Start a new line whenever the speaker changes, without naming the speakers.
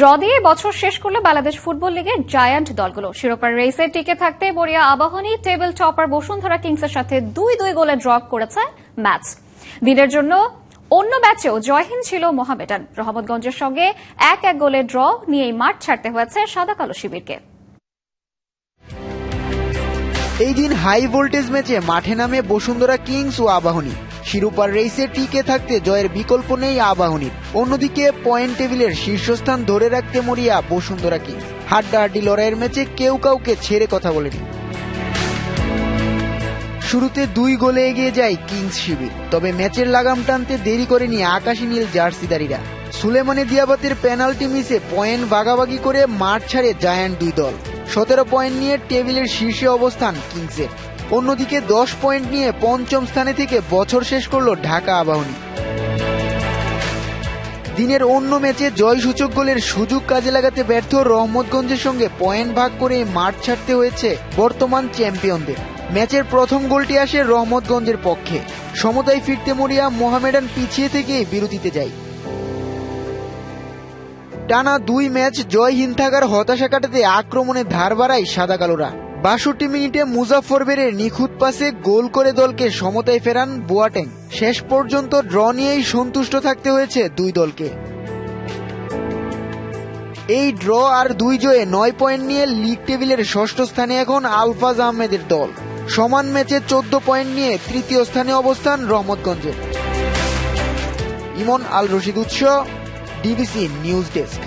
Draw দিয়ে বছর শেষ করল বাংলাদেশ ফুটবল লিগের জায়ান্ট দলগুলো। শিরোপার রেসে টিকে থাকতে বরিয়া আবাহনী টেবিল টপার বসুন্ধরা কিংসের সাথে দুই দুই গোলে ড্র করেছে ম্যাচ। দিনের জন্য অন্য ম্যাচেও জয়হীন ছিল মোহামেডান। রহমতগঞ্জের সঙ্গে এক এক গোলে ড্র নিয়েই মাঠ ছাড়তে হয়েছে সাদা কালো শিবিরকে।
এই দিন হাই ভোল্টেজ ম্যাচে মাঠে নামে বসুন্ধরা কিংস ও আবাহনী। শিরোপার রেসে টিকে থাকতে জয়ের বিকল্প নেই আবাহনীর। অন্যদিকে পয়েন্ট টেবিলের শীর্ষস্থান ধরে রাখতে মরিয়া বসুন্ধরা কিংস হাড্ডাহাড্ডি লড়াইয়ের ম্যাচে কেউ কাউকে ছেড়ে কথা বলেনি। শুরুতে দুই গোলে এগিয়ে যায় কিংস শিবির। তবে ম্যাচের লাগাম টানতে দেরি করেনি আকাশী নীল জার্সিদারিরা। সুলেমানে দিয়াবাতের পেনাল্টি মিসে পয়েন্ট ভাগাভাগি করে মাঠ ছাড়ে জায়ান্ট দুই দল। সতেরো পয়েন্ট নিয়ে টেবিলের শীর্ষে অবস্থান কিংসের অন্যদিকে দশ পয়েন্ট নিয়ে পঞ্চম স্থানে থেকে বছর শেষ করল ঢাকা আবাহনী। দিনের অন্য ম্যাচে জয়সূচক গোলের সুযোগ কাজে লাগাতে ব্যর্থ রহমতগঞ্জের সঙ্গে পয়েন্ট ভাগ করে মাঠ ছাড়তে হয়েছে বর্তমান চ্যাম্পিয়নদের। ম্যাচের প্রথম গোলটি আসে রহমতগঞ্জের পক্ষে। সমতায় ফিরতে মরিয়া মোহামেডান পিছিয়ে থেকে বিরতিতে যায়। টানা দুই ম্যাচ জয়হীন থাকার হতাশা কাটাতে আক্রমণে ধার বাড়ায় সাদা কালোরা। বাষট্টি মিনিটে মুজাফর বেরের নিখুঁত পাসে গোল করে দলকে সমতায় ফেরান বুয়াটেং। শেষ পর্যন্ত ড্র নিয়েই সন্তুষ্ট থাকতে হয়েছে দুই দলকে। এই ড্র আর দুই জয়ে নয় পয়েন্ট নিয়ে লিগ টেবিলের ষষ্ঠ স্থানে এখন আলফাজ আহমেদের দল। সমান ম্যাচে চোদ্দ পয়েন্ট নিয়ে তৃতীয় স্থানে অবস্থান রহমতগঞ্জের ইমন আল রশিদ উৎস, ডিবিসি নিউজ ডেস্ক।